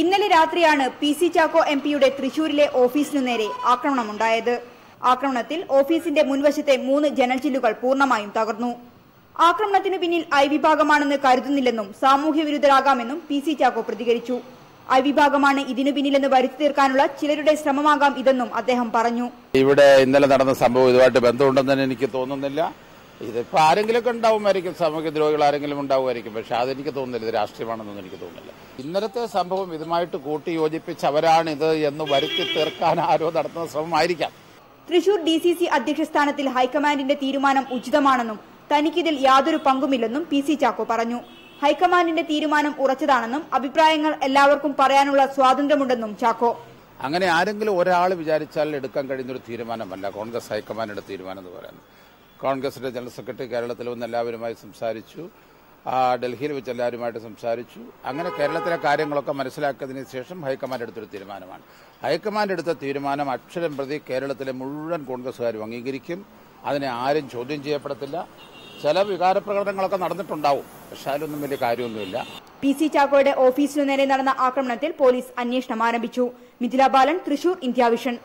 ഇന്നലെ രാത്രിയാണ് P C Chacko M പിയുടെ തൃശൂരിലെ ഓഫീസിനു നേരെ ആക്രമണമുണ്ടായത്. ആക്രമണത്തിൽ ഓഫീസിന്റെ മുൻവശത്തെ മൂന്ന് ജനൽ ചില്ലുകൾ പൂർണമായും തകർന്നു. ആക്രമണത്തിന് പിന്നിൽ ഐ വിഭാഗമാണെന്ന് കരുതുന്നില്ലെന്നും സാമൂഹ്യ വിരുദ്ധരാകാമെന്നും പി സി ചാക്കോ പ്രതികരിച്ചു. ഐ വിഭാഗമാണ് ഇതിനു പിന്നിലെന്ന് വരുത്തി തീർക്കാനുള്ള ചിലരുടെ ശ്രമമാകാം ഇതെന്നും അദ്ദേഹം പറഞ്ഞു. ഇവിടെ ഇന്നലെ നടന്ന സംഭവം ഇതുമായിട്ട് ബന്ധമുണ്ടെന്ന് എനിക്ക് തോന്നുന്നില്ല. ഇതിപ്പോ ആരെങ്കിലുമൊക്കെ ഉണ്ടാവുമായിരിക്കും. സാമൂഹ്യ ദ്രോഹികൾ ആരെങ്കിലും ഉണ്ടാവുമായിരിക്കും. പക്ഷെ അതെനിക്ക് തോന്നുന്നില്ല. ഇത് രാഷ്ട്രീയമാണെന്നൊന്നും എനിക്ക് തോന്നുന്നില്ല. ഇന്നലത്തെ സംഭവം ഇതുമായിട്ട് കൂട്ടി യോജിപ്പിച്ച് അവരാണിത് എന്ന് വരുത്തി തീർക്കാൻ ആരോ നടത്തുന്ന ശ്രമമായിരിക്കാം. തൃശൂർ ഡി സി സി അധ്യക്ഷ സ്ഥാനത്തിൽ ഹൈക്കമാൻഡിന്റെ തീരുമാനം ഉചിതമാണെന്നും തനിക്കിതിൽ യാതൊരു പങ്കുമില്ലെന്നും പി സി ചാക്കോ പറഞ്ഞു. ഹൈക്കമാൻഡിന്റെ തീരുമാനം ഉറച്ചതാണെന്നും അഭിപ്രായങ്ങൾ എല്ലാവർക്കും പറയാനുള്ള സ്വാതന്ത്ര്യമുണ്ടെന്നും ചാക്കോ. അങ്ങനെ ആരെങ്കിലും ഒരാൾ വിചാരിച്ചാൽ എടുക്കാൻ കഴിയുന്ന ഒരു തീരുമാനമല്ല കോൺഗ്രസ് ഹൈക്കമാൻഡിന്റെ തീരുമാനം എന്ന് പറയുന്നത്. കോൺഗ്രസിന്റെ ജനറൽ സെക്രട്ടറി കേരളത്തിൽ വന്ന് എല്ലാവരുമായി സംസാരിച്ചു. ഡൽഹിയിൽ വെച്ച് എല്ലാവരുമായിട്ട് സംസാരിച്ചു. അങ്ങനെ കേരളത്തിലെ കാര്യങ്ങളൊക്കെ മനസ്സിലാക്കിയതിന് ശേഷം ഹൈക്കമാൻഡ് എടുത്തൊരു തീരുമാനമാണ്. ഹൈക്കമാൻഡ് എടുത്ത തീരുമാനം അക്ഷരം പ്രതി കേരളത്തിലെ മുഴുവൻ കോൺഗ്രസ്സുകാരും അംഗീകരിക്കും. അതിനെ ആരും ചോദ്യം ചെയ്യപ്പെടത്തില്ല. ചില വികാരപ്രകടനങ്ങളൊക്കെ നടന്നിട്ടുണ്ടാവും. പക്ഷെ അതിലൊന്നും വലിയ കാര്യമൊന്നുമില്ല. പി സി ചാക്കോയുടെ ഓഫീസിനു നേരെ നടന്ന ആക്രമണത്തിൽ പോലീസ് അന്വേഷണം ആരംഭിച്ചു. Mithila Balan Thrissur India Vision.